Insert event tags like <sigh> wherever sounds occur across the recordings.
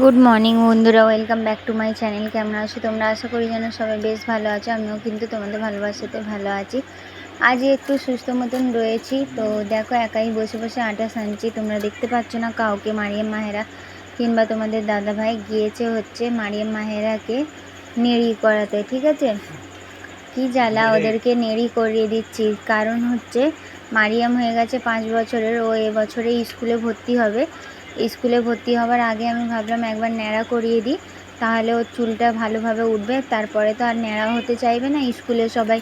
Good morning বন্ধুরা। Welcome back to my channel কেমন আছো তোমরা? আশা করি যেন সবাই বেশ ভালো আছো। আমিও কিন্তু তোমাদের ভালোবাসাতে ভালো আছি। আজ একটু সুস্থ মতন রয়েছি। তো দেখো একাই বসে বসে আটা সানছি। তোমরা দেখতে পাচ্ছ না কাউকে মারিয়াম মাহেরা কিংবা তোমাদের দাদা ভাই গিয়েছে হচ্ছে মারিয়াম মাহেরাকে নেড়ি করাতে ঠিক আছে? কি জ্বালা ওদেরকে নেড়ি করিয়ে দিচ্ছি। কারণ হচ্ছে মারিয়াম হয়ে গেছে পাঁচ বছরের। ও এবছরে স্কুলে ভর্তি হবে। স্কুলে ভর্তি হওয়ার আগে আমি ভাবলাম একবার ন্যাড়া করিয়ে দিই, তাহলে ওর চুলটা ভালোভাবে উঠবে, তারপরে তো আর ন্যাড়া হতে চাইবে না, স্কুলে সবাই,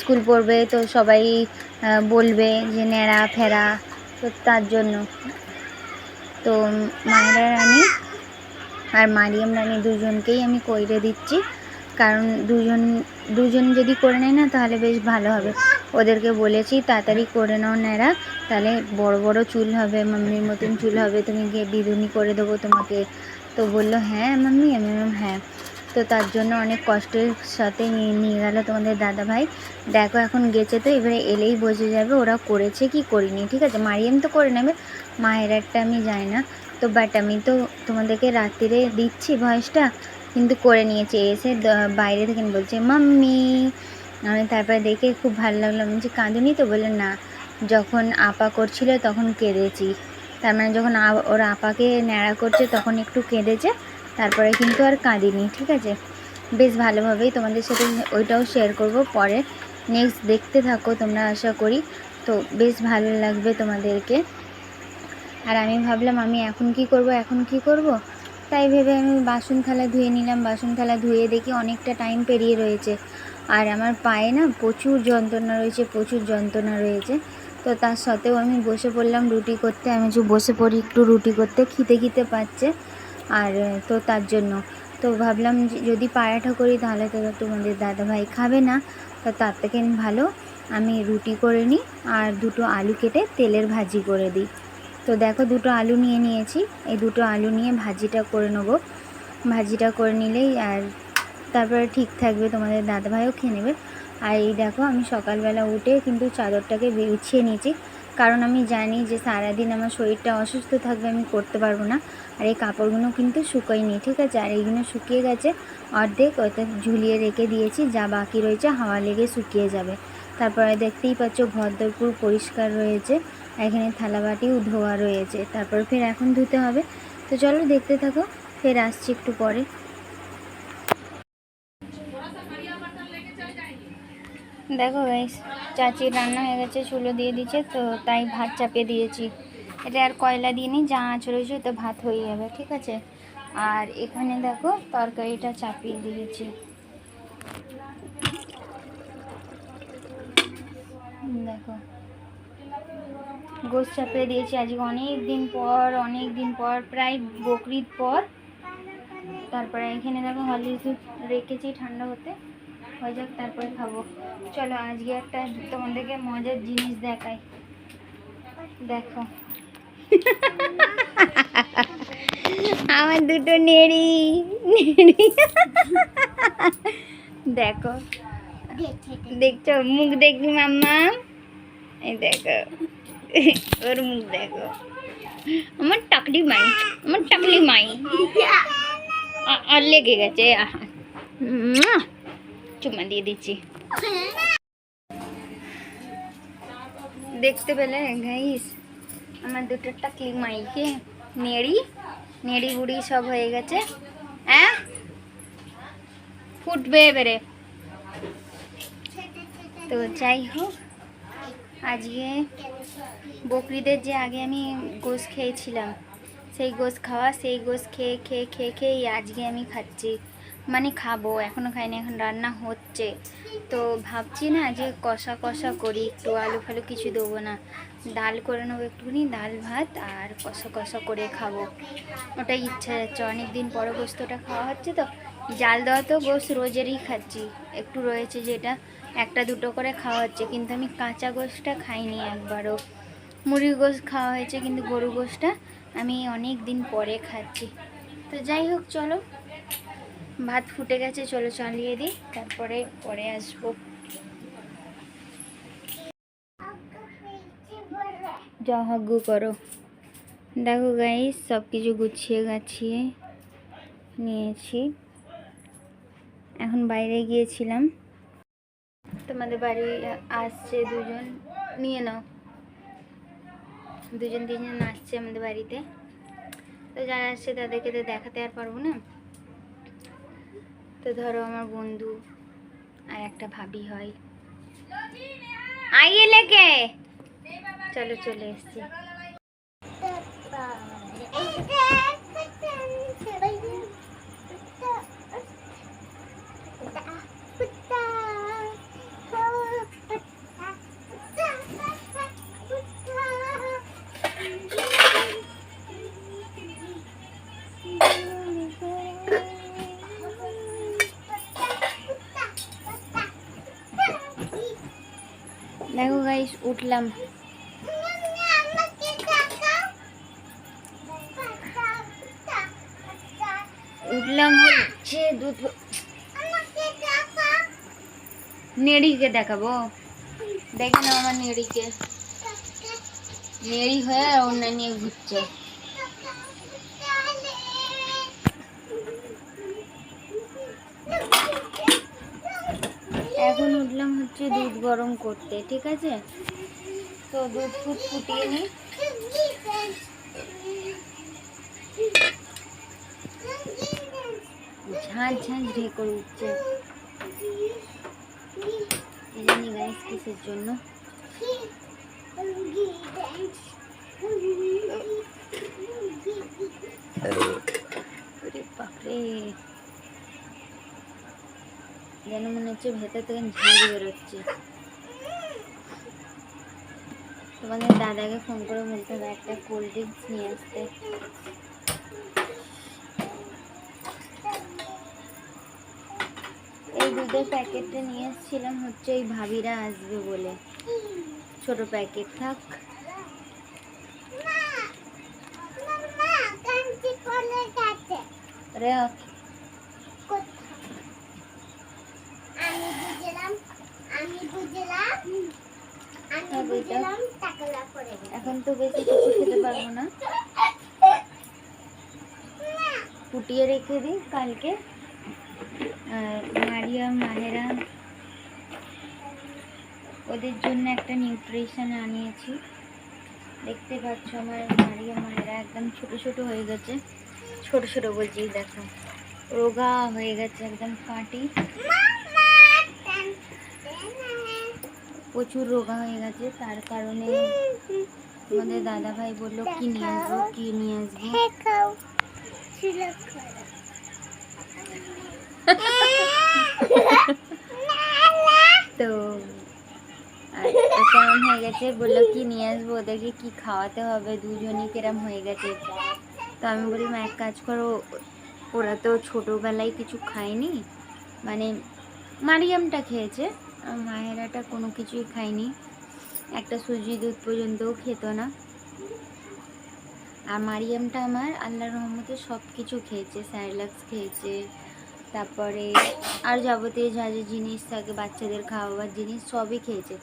স্কুল পড়বে তো সবাই বলবে যে ন্যাড়া, ফেরা, তো তার জন্য। তো মায়েরা রানী আর মারিয়াম রানী দুজনকেই আমি কইরে দিচ্ছি, কারণ দুজন দুজন যদি করে নেয় না তাহলে বেশ ভালো হবে। ওদেরকে বলেছি, তাড়াতাড়ি করে নাও ন্যাড়া। তাহলে বড় বড় চুল হবে, মাম্মির মতন চুল হবে, তুমি গিয়ে বিধুনি করে দেবো তোমাকে। তো বলল হ্যাঁ মাম্মি, আমি হ্যাঁ। তো তার জন্য অনেক কষ্টের সাথে নিয়ে গেলো তোমাদের দাদা ভাই দেখো এখন গেছে তো, এবারে এলেই বোঝা যাবে ওরা করেছে কি করিনি, ঠিক আছে? মারিয়াম তো করে নেবে, মায়ের একটা আমি যাই না। তো বাট আমি তো তোমাদেরকে রাত্রিরে দিচ্ছি ভয়েসটা কিন্তু করে নিয়েছে। এসে বাইরে থেকে বলছে, মাম্মি আমি তারপরে দেখে খুব ভালো লাগল। আমি যে কাঁদুনি তো? বললেন না। যখন আপা করছিল তখন কেঁদেছি। তার মানে যখন ওর আপাকে ন্যাড়া করছে তখন একটু কেঁদেছে, তারপরে কিন্তু আর কাঁদিনি, ঠিক আছে? বেশ ভালোভাবেই তোমাদের সাথে ওইটাও শেয়ার করব পরে। নেক্সট দেখতে থাকো তোমরা, আশা করি। তো বেশ ভালো লাগবে তোমাদেরকে। আর আমি ভাবলাম, আমি এখন কি করব? এখন কি করব? তাই ভেবে আমি বাসন থালা ধুয়ে নিলাম। বাসন থালা ধুয়ে দেখি অনেকটা টাইম পেরিয়ে রয়েছে। আর আমার পায়ে না প্রচুর যন্ত্রণা রয়েছে, প্রচুর যন্ত্রণা রয়েছে। তো তার সাথেও আমি বসে পড়লাম রুটি করতে। আমি যে বসে পড়ি একটু রুটি করতে খিতে খিতে পাচ্ছে। আর, তো তার জন্য। তো ভাবলাম যদি পায়াটা করি তাহলে তো তোমাদের দাদাভাই খাবে না। তো তার থেকে ভালো আমি রুটি করে নিই আর দুটো আলু কেটে তেলের ভাজি করে দিই। তো দেখো দুটো আলু নিয়ে নিয়েছি। এই দুটো আলু নিয়ে ভাজিটা করে নেব। ভাজিটা করে নিলেই আর তারপরে ঠিক থাকবে, তোমাদের দাদাভাইও খেয়ে নেবে। আর এই দেখো আমি সকালবেলা উঠে কিন্তু চাদরটাকে বিছিয়ে নিয়েছি। কারণ আমি জানি যে সারাদিন আমার শরীরটা অসুস্থ থাকবে, আমি করতে পারব না। আর এই কাপড়গুলো কিন্তু শুকোয়নি, ঠিক আছে? আর এইগুলো শুকিয়ে গেছে অর্ধেক, ওতে ঝুলিয়ে রেখে দিয়েছি, যা বাকি রয়েছে হাওয়া লেগে শুকিয়ে যাবে। তারপরে দেখতেই পাচ্ছ ঘরদরপুর পরিষ্কার রয়েছে। এখানে থালাবাটিও ধোয়া রয়েছে। তারপর ফের এখন ধুতে হবে। তো চলো দেখতে থাকো, ফের আসছি একটু পরে। দেখো গাইস চাচির রান্না হয়ে গেছে, চুলো দিয়ে দিচ্ছে, তো তাই ভাত চাপিয়ে দিয়েছি। এটা আর কয়লা দিয়ে নিই, যা আঁচ রয়েছে তো ভাত হয়ে যাবে, ঠিক আছে? আর এখানে দেখো, তরকারিটা চাপিয়ে দিয়েছি। দেখো। গোস চাপিয়ে দিয়েছি। আজকে অনেক দিন পর অনেক দিন পর প্রায় বকরির পর। তারপরে এখানে দেখো হলিউড রেখেছি ঠান্ডা হতে। হয়ে যাক তারপরে খাব। চলো আজকে একটা তোমাদেরকে মজার জিনিস দেখাই। দেখো। <laughs> আমার দুটো নেড়ি। নেড়ি। <laughs> দেখো। দেখছ? মুখ দেখবি মাম্মা? এই দেখো। ওর মুখ দেখো আমার টাকলি মাই আমার টাকলি মাই আ- আর লেগে গেছে আহা। মুয়া। চুমা দিয়ে দিচ্ছি দেখতে পেলে গাইস আমার দুটো টাকলি মাইকে নেড়ি নেড়ি বুড়ি সব হয়ে গেছে হ্যাঁ ফুটবে এবারে তো যাই হোক আজকে বকরিদের যে আগে আমি গোস খেয়েছিলাম, সেই গোস খাওয়া, সেই গোস খেয়ে খেয়ে খেয়ে খেয়ে আজকে আমি খাচ্ছি। মানে খাব এখনও খাইনি, এখন রান্না হচ্ছে। তো ভাবছি না যে কষা কষা করি, একটু আলু ফালু কিছু দেবো না। ডাল করে নেব একটুখানি, ডাল, ভাত আর কষা কষা করে খাব। ওটাই ইচ্ছা যাচ্ছে অনেক দিন পরে গোস্তটা খাওয়া হচ্ছে তো জাল দেওয়া তো গোস্ত রোজেরই খাচ্ছি। একটু রয়েছে যেটা, একটা দুটো করে খাওয়া হচ্ছে, কিন্তু আমি কাঁচা গোস্তটা খাইনি একবারও। মুরগির গোস্ত খাওয়া হয়েছে, কিন্তু গরু গোস্তটা আমি অনেক দিন পরে খাচ্ছি। তো যাই হোক, চলো। ভাত ফুটে গেছে, চলো চালিয়ে দিই, তারপরে পরে আসব। যা হাগু করো। দেখো গাইস সব কিছু গুছিয়ে গাছিয়ে নিয়েছি। এখন বাইরে গিয়েছিলাম। তোমাদের বাড়ি আসছে দুজন, নিয়ে নাও। দুজন, তিনজন আসছে আমাদের বাড়িতে। তো যারা আসছে তাদেরকে তো দেখাতে আর পারব না। তো ধরো আমার বন্ধু আর একটা ভাবি হয়। আইয়ে লেকে চলো চলে এসছি। উঠলাম উঠলাম হচ্ছে দুধ নেড়িকে দেখাবো। দেখে নাও আমার নেড়িকে। নেড়ি হয়ে আর অন্য নিয়ে ঘুরছে। এখন উঠলাম হচ্ছে দুধ গরম করতে, ঠিক আছে? তো দুধ ফুট ফুটিয়ে নিই ঝাঁঝ ঝাঁঝ ঢেকর উঠছে। কিসের জন্য। যেন মনে হচ্ছে ভেতর থেকে ঝাঁঝ বেরোচ্ছে। তোমাদের দাদাকে ফোন করে বলতে হবে একটা কোল্ড ড্রিঙ্কস নিয়ে আসতে। এই দুধের প্যাকেটটা নিয়ে এসেছিলাম হচ্ছে এই ভাবিরা আসবে বলে। ছোট প্যাকেট থাক। আমি বুঝলাম আমি বুঝলাম আমি হ্যাঁ, বুঝলাম। এখন তো বেশি কিছু খেতে পারব না। ফুটিয়ে রেখে দিই কালকে। মারিয়া, মাহেরা, ওদের জন্য একটা নিউট্রিশন আনিয়েছি। দেখতে পাচ্ছ আমার মারিয়া মায়েরা একদম ছোট ছোট হয়ে গেছে। ছোট ছোট বলছি দেখো। রোগা হয়ে গেছে, একদম টান। প্রচুর রোগা হয়ে গেছে, তার কারণে তোমাদের দাদা ভাই বলল কি নিয়ে আসব? কি নিয়ে আসব? হ্যাঁ। <laughs> তো কেমন হয়ে গেছে? বলল কি নিয়ে আসব? ওদেরকে কি খাওয়াতে হবে? দুজনই কিরম হয়ে গেছে? তো আমি বলি মা এক কাজ করো ওরা তো ছোটোবেলায় কিছু খায়নি। মানে মারিয়ামটা খেয়েছে মায়েরাটা কোনো কিছুই খায়নি। একটা সুজি দুধ পর্যন্তও খেত না। আর মারিয়ামটা আমার আল্লাহ রহমতে সব কিছু খেয়েছে স্যারলাক্স খেয়েছে, তারপরে আর যাবতীয় যা যা জিনিস থাকে, বাচ্চাদের খাওয়াবার জিনিস সবই খেয়েছে।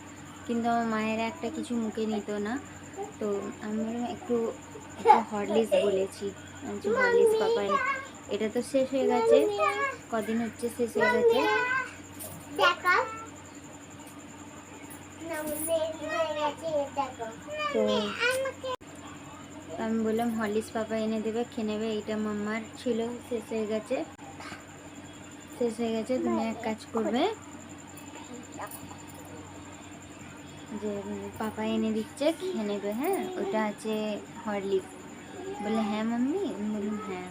কিন্তু আমার মায়ের একটা কিছু মুখে নিত না, তো আমি একটু একটু হরলিক্স বলেছি হরলিক্স পাপাই এটা তো শেষ হয়ে গেছে, কদিন হচ্ছে শেষ হয়ে গেছে দেখো। না, মেরি হয়ে গেছে, দেখো। তো আমি বললাম হরলিক্স পাপা এনে দেবে, খেয়ে নেবে, এইটা মাম্মার ছিল, শেষ হয়ে গেছে। শেষ হয়ে গেছে, তুমি এক কাজ করবে। যে, পাপা এনে দিচ্ছে, খেয়ে নেবে হ্যাঁ? ওটা আছে হরলিক্স। বলে হ্যাঁ মাম্মি? বললাম হ্যাঁ।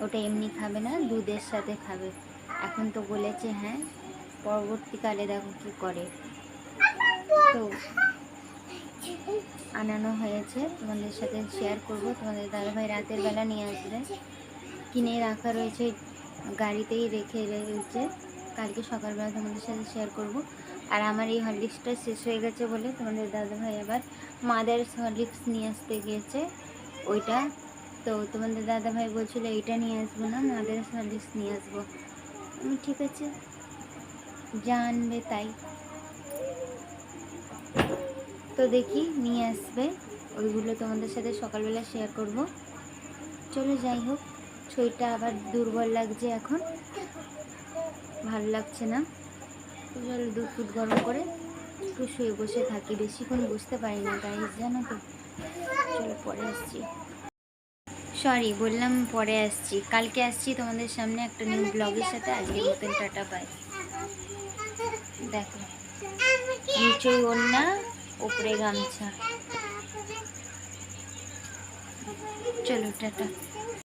ওটা এমনি খাবে না, দুধের সাথে খাবে। এখন তো বলেছে হ্যাঁ। পরবর্তীকালে দেখো কি করে। তো আনানো হয়েছে। তোমাদের সাথে শেয়ার করব। তোমাদের দাদাভাই রাতের বেলা নিয়ে আসবে। কিনে রাখা রয়েছে, গাড়িতেই রেখে রয়েছে। কালকে সকালবেলা তোমাদের সাথে শেয়ার করব। আর আমার এই হরলিক্সটা শেষ হয়ে গেছে বলে তোমাদের দাদাভাই আবার মাদার্স হরলিক্স নিয়ে আসতে গিয়েছে। ওইটা তো তোমাদের দাদাভাই বলছিল এইটা নিয়ে আসব না মাদার্স হরলিক্স নিয়ে আসব। ঠিক আছে। জানবে তাই। তো দেখি, নিয়ে আসবে। ওইগুলো তোমাদের সাথে সকালবেলা শেয়ার করব। চলো যাই হোক শরীরটা আবার দুর্বল লাগছে এখন। ভালো লাগছে না। তো দুধ ফুট গরম করে একটু শুয়ে বসে থাকি। বেশিক্ষণ বুঝতে পারি না গাইজ জানো তো। চলো পরে আসছি। সরি বললাম পরে আসছি। কালকে আসছি তোমাদের সামনে একটা নিউ ব্লগের সাথে, আজকে নতুন টাটা পাই দেখো। নিচই ওড়না উপরে গামছা। চলো টাটা।